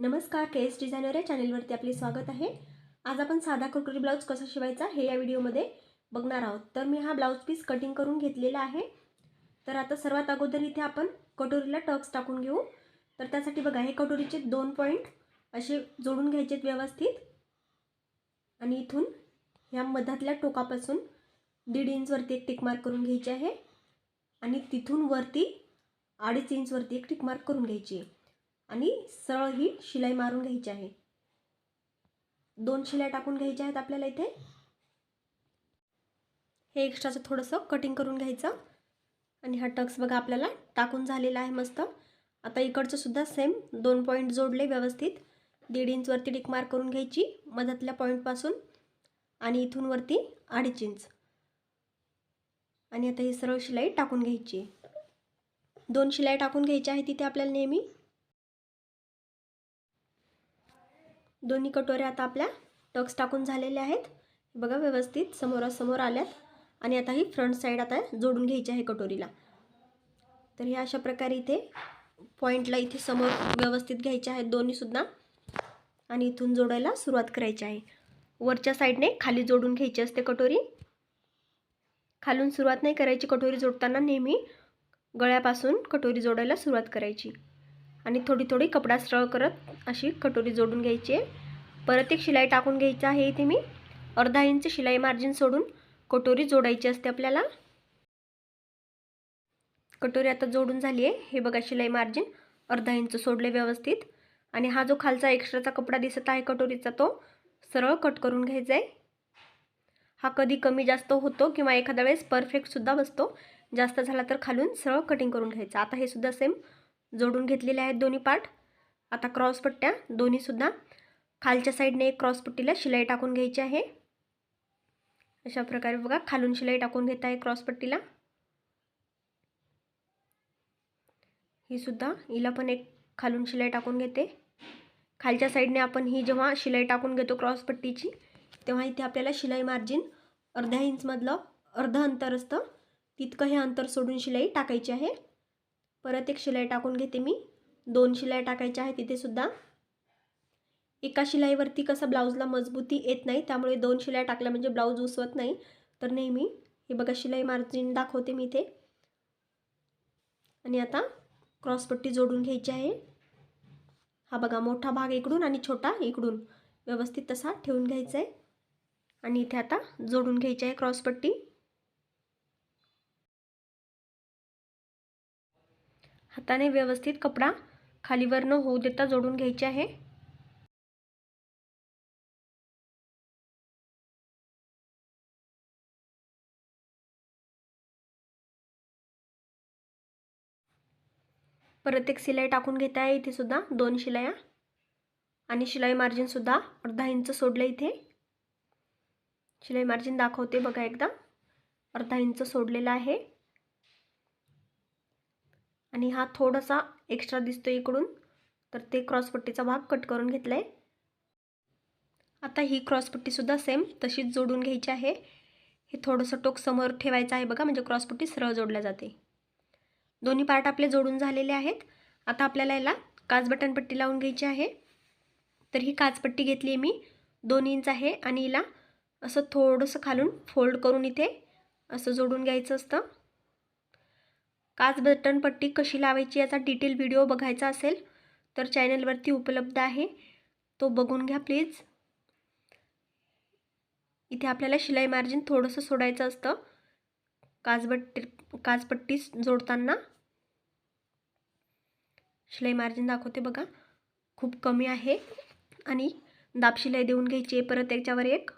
नमस्कार के S designer या चॅनेलवरती आपले स्वागत आहे. आज आपण साधा कटोरी ब्लाऊज कसा शिवायचा हे या व्हिडिओमध्ये बघणार आहोत. तर मी हा ब्लाऊज पीस कटिंग करून घेतलेला आहे. तर आता सर्वात अगोदर इथे आपण कटोरीला टक्स टाकून घेऊ. तर त्यासाठी बघा हे कटोरीचे दोन पॉईंट असे जोडून घ्यायचे आहेत व्यवस्थित. आणि इथून ह्या मधातल्या टोकापासून दीड इंचवरती एक टिक मार्क करून घ्यायची आहे. आणि तिथून वरती अडीच इंचवरती एक टिक मार्क करून घ्यायची आहे. आणि सरळ ही शिलाई मारून घ्यायची आहे. दोन शिलाई टाकून घ्यायच्या आहेत आपल्याला इथे. हे एक्स्ट्राचं थोडंसं कटिंग करून घ्यायचं. आणि हा टक्स बघा आपल्याला टाकून झालेला आहे मस्त. आता इकडचं सुद्धा सेम दोन पॉईंट जोडले व्यवस्थित. दीड इंचवरती टिक मार्क करून घ्यायची मधातल्या पॉईंटपासून आणि इथून वरती अडीच इंच आणि आता ही सरळ शिलाई टाकून घ्यायची दोन शिलाई टाकून घ्यायची आहेत तिथे आपल्याला नेहमी. दोन्ही कटोऱ्या आता आपल्या टक्स टाकून झालेल्या आहेत. बघा व्यवस्थित समोरासमोर आल्यात. आणि आता ही फ्रंट साईड आता जोडून घ्यायची आहे कटोरीला. तर हे अशा प्रकारे इथे पॉईंटला इथे समोर व्यवस्थित घ्यायचे आहेत दोन्हीसुद्धा आणि इथून जोडायला सुरुवात करायची आहे. वरच्या साईडने खाली जोडून घ्यायची असते कटोरी. खालून सुरुवात नाही करायची कटोरी जोडताना नेहमी गळ्यापासून कटोरी जोडायला सुरुवात करायची. आणि थोडी थोडी कपडा सरळ करत अशी कटोरी जोडून घ्यायची आहे. परत एक शिलाई टाकून घ्यायची आहे इथे मी. अर्धा इंच शिलाई मार्जिन सोडून कटोरी जोडायची असते आपल्याला. कटोरी आता जोडून झाली आहे. हे बघा शिलाई मार्जिन अर्धा इंच सोडले व्यवस्थित. आणि हा जो खालचा एक्स्ट्राचा कपडा दिसत आहे कटोरीचा तो सरळ कट करून घ्यायचा आहे. हा कधी कमी जास्त होतो किंवा एखाद्या वेळेस परफेक्टसुद्धा बसतो. जास्त झाला तर खालून सरळ कटिंग करून घ्यायचं. आता हे सुद्धा सेम जोडून घेतलेले आहेत दोन्ही पार्ट. आता क्रॉस पट्ट्या दोन्हीसुद्धा खालच्या साईडने एक क्रॉस पट्टीला शिलाई टाकून घ्यायची आहे. अशा प्रकारे बघा खालून शिलाई टाकून घेत आहे क्रॉस पट्टीला. ही सुद्धा हिला पण एक खालून शिलाई टाकून घेते. खालच्या साईडने आपण ही जेव्हा शिलाई टाकून घेतो क्रॉस पट्टीची तेव्हा इथे आपल्याला शिलाई मार्जिन अर्ध्या इंचमधलं अर्धं अंतर असतं. तितकं हे अंतर सोडून शिलाई टाकायची आहे. परत एक शिलाई टाकून घेते मी. दोन शिलाई टाकायच्या आहेत तिथेसुद्धा एका शिलाईवरती कसं ब्लाऊजला मजबूती येत नाही त्यामुळे दोन शिलाई टाकल्या म्हणजे ब्लाऊज उसवत नाही. तर नेहमी हे बघा शिलाई मार्जिन दाखवते मी इथे. आणि आता क्रॉसपट्टी जोडून घ्यायची आहे. हा बघा मोठा भाग इकडून आणि छोटा इकडून. व्यवस्थित तसा ठेवून घ्यायचा आहे. आणि इथे आता जोडून घ्यायची आहे क्रॉसपट्टी हाताने व्यवस्थित कपडा खालीवर न होऊ देता जोडून घ्यायचे आहे. परत एक शिलाई टाकून घेता आहे इथे सुद्धा दोन शिलाया. आणि शिलाई मार्जिनसुद्धा अर्धा इंच सोडलं इथे. शिलाई मार्जिन दाखवते बघा एकदा. अर्धा इंच सोडलेला आहे. आणि हा थोडासा एक्स्ट्रा दिसतो इकडून. तर ते क्रॉसपट्टीचा भाग कट करून घेतला आहे आता ही क्रॉसपट्टीसुद्धा सेम तशीच जोडून घ्यायची आहे. हे थोडंसं टोक समोर ठेवायचं आहे बघा म्हणजे क्रॉसपट्टी सरळ जोडल्या जाते. दोन्ही पार्ट आपले जोडून झालेले आहेत. आता आपल्याला याला काच बटनपट्टी लावून घ्यायची आहे. तर ही काचपट्टी घेतली आहे मी. दोन इंच आहे आणि हिला असं थोडंसं खालून फोल्ड करून इथे असं जोडून घ्यायचं असतं. काच बटन पट्टी कशी लावायची याचा डिटेल व्हिडिओ बघायचा असेल तर चॅनलवरती उपलब्ध आहे. तो बघून घ्या प्लीज इथे आपल्याला शिलाई मार्जिन थोडंसं सोडायचं असतं. काचबट्टी काचपट्टी जोडताना. शिलाई मार्जिन दाखवते बघा. खूप कमी आहे. आणि दाब शिलाई देऊन घ्यायची आहे. परत त्याच्यावर एक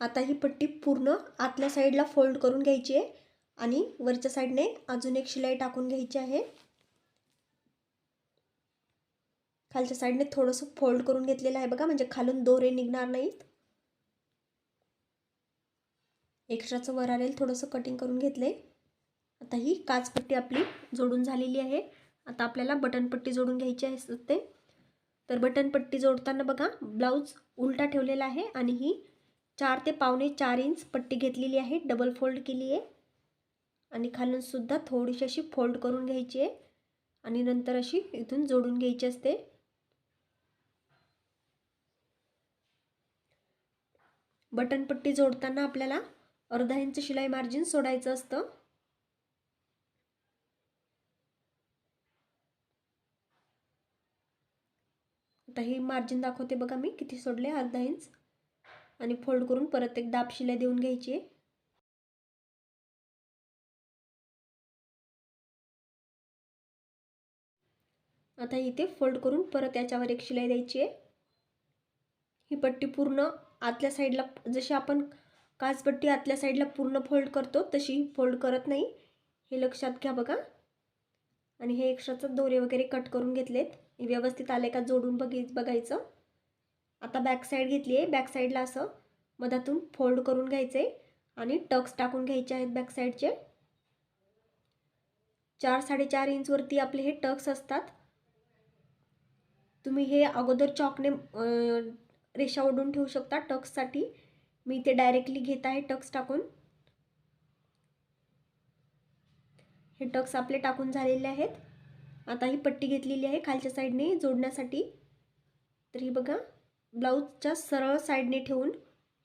आता ही पट्टी पूर्ण आतल्या साईडला फोल्ड करून घ्यायची आहे आणि वरच्या साईडने अजून एक शिलाई टाकून घ्यायची आहे. खालच्या साईडने थोडंसं फोल्ड करून घेतलेलं आहे बघा म्हणजे खालून दोरे निघणार नाहीत. एक्स्ट्राचं वर आलेलं थोडंसं कटिंग करून घेतलं आहे आता ही काचपट्टी आपली जोडून झालेली आहे. आता आपल्याला बटनपट्टी जोडून घ्यायची आहे ते तर बटनपट्टी जोडताना बघा ब्लाऊज उलटा ठेवलेला आहे आणि ही चार ते पावणे चार इंच पट्टी घेतलेली आहे. डबल फोल्ड केली आहे. आणि खालून सुद्धा थोडीशी अशी फोल्ड करून घ्यायची आहे. आणि नंतर अशी इथून जोडून घ्यायची असते. बटन पट्टी जोडताना आपल्याला अर्धा इंच शिलाई मार्जिन सोडायचं असतं. आता ही मार्जिन दाखवते बघा मी किती सोडले. अर्धा इंच. आणि फोल्ड करून परत एक दाब शिलाई देऊन घ्यायची. आहे आता इथे फोल्ड करून परत याच्यावर एक शिलाई द्यायची आहे. ही पट्टी पूर्ण आतल्या साईडला जशी आपण काचपट्टी आतल्या साईडला पूर्ण फोल्ड करतो तशी फोल्ड करत नाही. हे लक्षात घ्या बघा. आणि हे एक्स्ट्राचं दोरे वगैरे कट करून घेतलेत. व्यवस्थित आले का जोडून बघी बघायचं. आता बॅक साईड घेतली आहे. बॅक साईडला असं मधातून फोल्ड करून घ्यायचे आणि टक्स टाकून घ्यायचे आहेत बॅक साईडचे चार साडेचार इंचवरती आपले हे टक्स असतात. तुम्ही हे अगोदर चॉकने रेषा ओढून ठेवू शकता टक्ससाठी मी ते डायरेक्टली घेत आहे टक्स टाकून. हे टक्स आपले टाकून झालेले आहेत. आता ही पट्टी घेतलेली आहे खालच्या साईडने जोडण्यासाठी. तर ही बघा. ब्लाऊजच्या सरळ साईडने ठेवून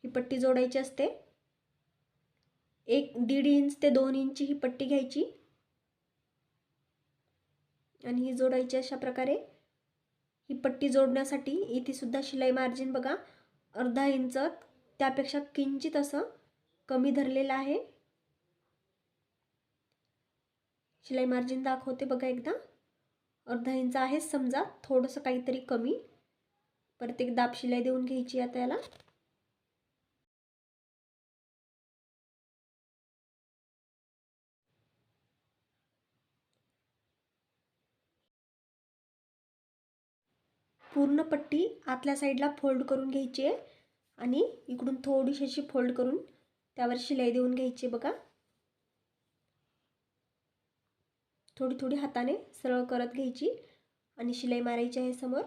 ही पट्टी जोडायची असते. एक दीड इंच ते दोन इंची ही पट्टी घ्यायची. आणि ही जोडायची अशा प्रकारे. ही पट्टी जोडण्यासाठी इथे सुद्धा शिलाई मार्जिन बघा. अर्धा इंच त्यापेक्षा किंचित असं कमी धरलेलं आहे. शिलाई मार्जिन दाखवते बघा एकदा. अर्धा इंच आहे समजा थोडंसं काहीतरी कमी. परत एक दाब शिलाई देऊन घ्यायची आता याला. पूर्ण पट्टी आतल्या साईडला फोल्ड करून घ्यायची आहे. आणि इकडून थोडीशी अशी फोल्ड करून त्यावर शिलाई देऊन घ्यायची बघा. थोडी थोडी हाताने सरळ करत घ्यायची. आणि शिलाई मारायची आहे समोर.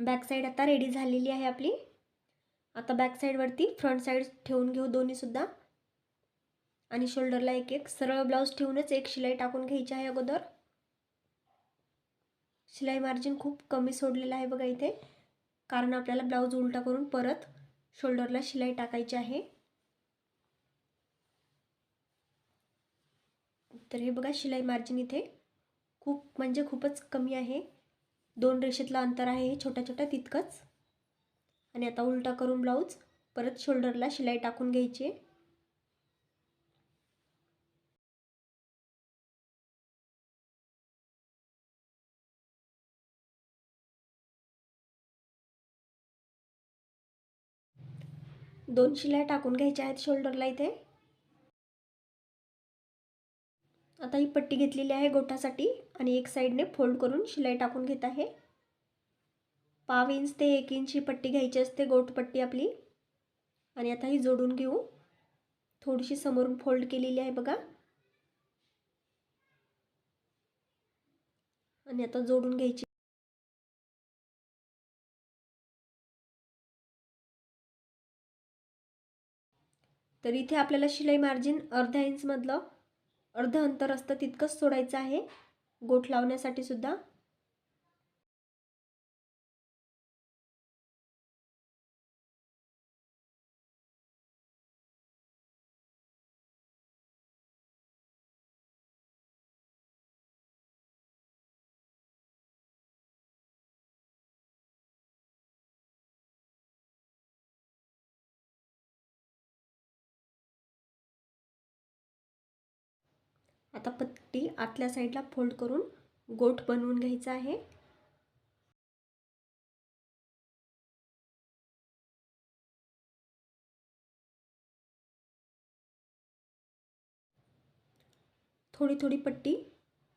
बॅक साईड आता रेडी झालेली आहे आपली. आता बॅक साईडवरती फ्रंट साईड ठेवून घेऊ दोन्हीसुद्धा आणि शोल्डरला एक एक सरळ ब्लाऊज ठेवूनच एक शिलाई टाकून घ्यायची आहे अगोदर. शिलाई मार्जिन खूप कमी सोडलेलं आहे बघा इथे. कारण आपल्याला ब्लाऊज उलटा करून परत शोल्डरला शिलाई टाकायची आहे. तर हे बघा शिलाई मार्जिन इथे खूप म्हणजे खूपच कमी आहे. दोन रेषेतलं अंतर आहे हे छोट्या छोट्या तितकंच. आणि आता उलटा करून ब्लाऊज परत शोल्डरला शिलाई टाकून घ्यायची. दोन शिलाई टाकून घ्यायच्या आहेत शोल्डरला इथे. आता ही पट्टी घेतलेली आहे गोठासाठी आणि एक साईडने फोल्ड करून शिलाई टाकून घेत आहे. पाव इंच ते एक इंच ही पट्टी घ्यायची असते गोठ पट्टी आपली. आणि आता ही जोडून घेऊ. थोडीशी समोरून फोल्ड केलेली आहे बघा. आणि आता जोडून घ्यायची. तर इथे आपल्याला शिलाई मार्जिन अर्ध्या इंचमधलं अर्ध अंतर असतं तितकंच सोडायचं आहे. गोठ लावण्यासाठी सुद्धा आता पट्टी आतल्या साईडला फोल्ड करून गोठ बनवून घ्यायचा आहे. थोडी थोडी पट्टी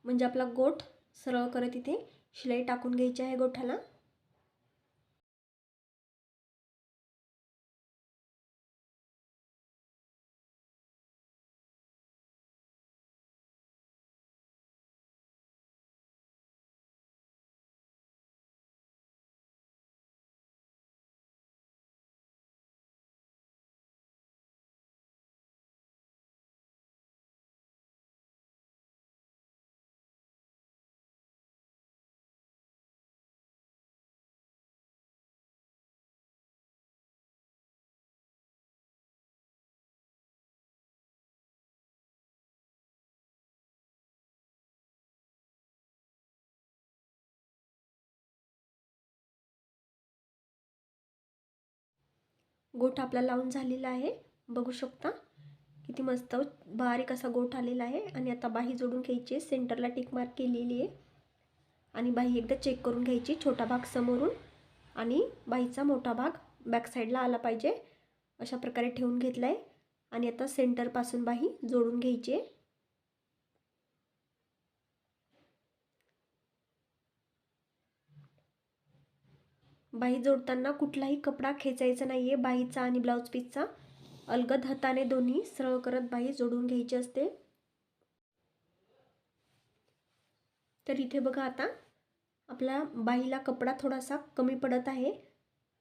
म्हणजे आपला गोठ सरळ करत इथे शिलाई टाकून घ्यायची आहे गोठाला. गोठ आपला लावून झालेला आहे. बघू शकता. किती मस्त बारीक असा गोठ आलेला आहे. आणि आता बाही जोडून घ्यायची. आहे सेंटरला टिक मार्क केलेली आहे. आणि बाही एकदा चेक करून घ्यायची. छोटा भाग समोरून आणि बाहीचा मोठा भाग बॅकसाईडला आला पाहिजे. अशा प्रकारे ठेवून घेतला आहे आणि आता सेंटरपासून बाही जोडून घ्यायची बाही जोडताना कुठलाही कपडा खेचायचा नाही आहे बाहीचा आणि ब्लाऊज पीसचा अलगद हाताने दोन्ही सरळ करत बाही जोडून घ्यायची असते. तर इथे बघा आता आपला बाहीला कपडा थोडासा कमी पडत आहे.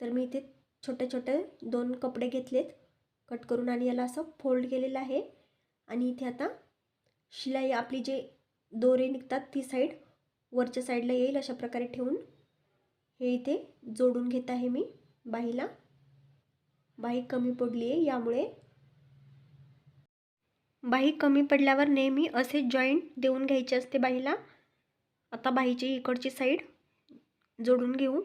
तर मी इथे छोटे छोटे दोन कपडे घेतलेत. कट करून आणि याला असं फोल्ड केलेलं आहे. आणि इथे आता शिलाई आपली जे दोरे निघतात ती साईड वरच्या साईडला येईल अशा प्रकारे ठेवून. हे इथे जोडून घेत आहे मी. बाहीला. बाही कमी पडली आहे यामुळे. बाही कमी पडल्यावर नेहमी असे जॉईंट देऊन घ्यायचे असते बाहीला. आता बाहीची इकडची साईड जोडून घेऊ.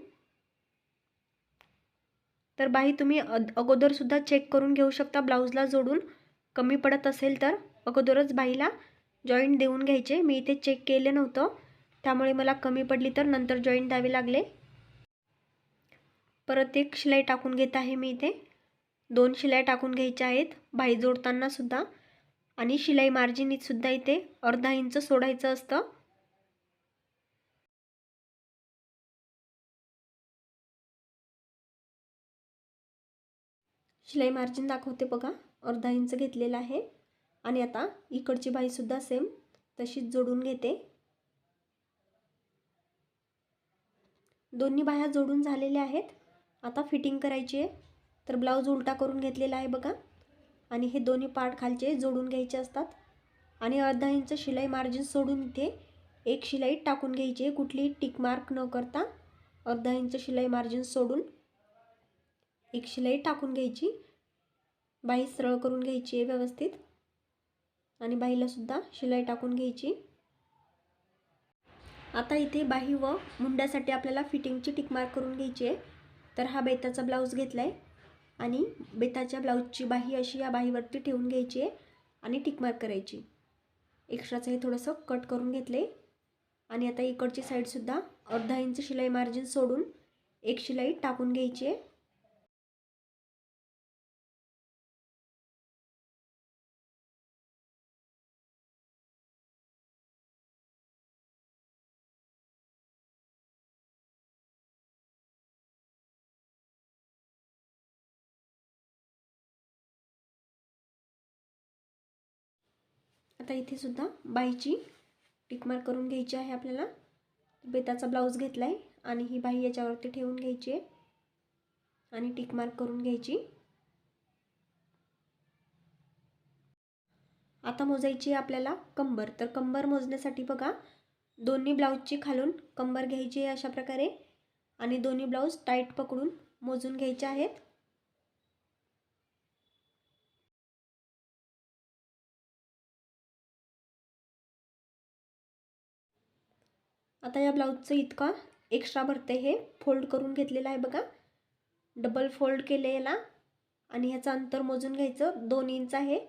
तर बाही तुम्ही अगोदरसुद्धा चेक करून घेऊ शकता ब्लाऊजला जोडून. कमी पडत असेल तर अगोदरच बाहीला जॉईंट देऊन घ्यायचे. मी इथे चेक केलं नव्हतं. त्यामुळे मला कमी पडली तर नंतर जॉईंट द्यावे लागले. परत एक शिलाई टाकून घेत आहे मी इथे. दोन शिलाई टाकून घ्यायच्या आहेत. बाही जोडताना सुद्धा. आणि शिलाई मार्जिनीतसुद्धा इथे अर्धा इंच सोडायचं असतं. शिलाई मार्जिन दाखवते बघा. अर्धा इंच घेतलेला आहे. आणि आता इकडची बाईसुद्धा सेम तशीच जोडून घेते. दोन्ही बाह्या जोडून झालेल्या आहेत. आता फिटिंग करायची आहे. तर ब्लाऊज उलटा करून घेतलेला आहे बघा. आणि हे दोन्ही पार्ट खालचे जोडून घ्यायचे असतात. आणि अर्धा इंच शिलाई मार्जिन सोडून इथे एक शिलाई टाकून घ्यायची आहे. कुठलीही टिक मार्क न करता अर्धा इंच शिलाई मार्जिन सोडून एक शिलाई टाकून घ्यायची. बाई सरळ करून घ्यायची आहे व्यवस्थित. आणि बाईलासुद्धा शिलाई टाकून घ्यायची. आता इथे बाही व मुंड्यासाठी आपल्याला फिटिंगची टिक मार्क करून घ्यायची आहे. तर हा बेताचा ब्लाऊज घेतला आहे आणि बेताच्या ब्लाऊजची बाही अशी या बाहीवरती ठेवून घ्यायची आहे आणि टिकमार्क करायची. एक्स्ट्राचं हे थोडंसं कट करून घेतले आणि आता इकडची साईडसुद्धा अर्धा इंच शिलाई मार्जिन सोडून एक शिलाई टाकून घ्यायची आहे. आता इथे सुद्धा बाईची टिकमार करून घ्यायची आहे आपल्याला. बेताचा ब्लाऊज घेतला आहे आणि ही बाई याच्यावरती ठेवून घ्यायची आहे. आणि टिकमार्क करून घ्यायची. आता मोजायची आहे आपल्याला कंबर. तर कंबर मोजण्यासाठी बघा दोन्ही ब्लाऊजची खालून कंबर घ्यायची आहे अशा प्रकारे. आणि दोन्ही ब्लाऊज टाईट पकडून मोजून घ्यायचे आहेत. आता या ब्लाऊजचं इतका एक्स्ट्रा भरते हे. फोल्ड करून घेतलेलं आहे बघा. डबल फोल्ड केले याला. आणि ह्याचं अंतर मोजून घ्यायचं. दोन इंच आहे.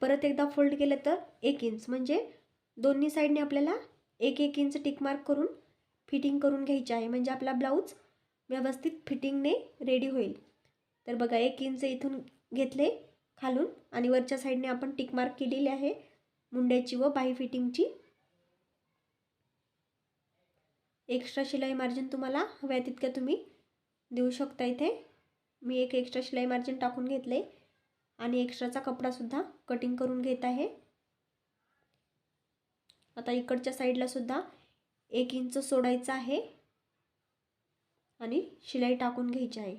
परत एकदा फोल्ड केलं तर एक इंच म्हणजे दोन्ही साईडने आपल्याला एक एक इंच टिक मार्क करून फिटिंग करून घ्यायची आहे. म्हणजे आपला ब्लाऊज व्यवस्थित फिटिंगने रेडी होईल. तर बघा एक इंच इथून घेतले खालून. आणि वरच्या साईडने आपण टिक मार्क केलेली आहे. मुंड्याची व बाही फिटिंगची एक्स्ट्रा शिलाई मार्जिन तुम्हाला हव्या तितक्या तुम्ही देऊ शकता इथे. मी एक एक्स्ट्रा शिलाई मार्जिन टाकून घेतले आणि एक्स्ट्राचा कपडासुद्धा कटिंग करून घेत आहे. आता इकडच्या साईडला सुद्धा एक इंच सोडायचं आहे आणि शिलाई टाकून घ्यायची आहे.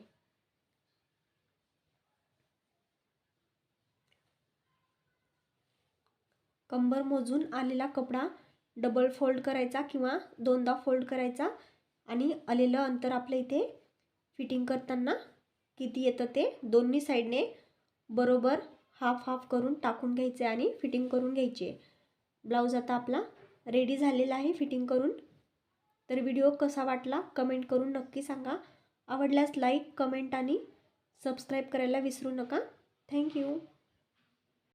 कंबर मोजून आलेला कपडा डबल फोल्ड करायचा किंवा दोनदा फोल्ड करायचा आणि आलेलं अंतर आपलं इथे फिटिंग करताना किती येतं ते दोन्ही साईडने बरोबर हाफ हाफ करून टाकून घ्यायचे आणि फिटिंग करून घ्यायचे. ब्लाऊज आता आपला रेडी झालेला आहे फिटिंग करून. तर व्हिडिओ कसा वाटला कमेंट करून नक्की सांगा. आवडल्यास लाईक कमेंट आणि सबस्क्राईब करायला विसरू नका. थँक्यू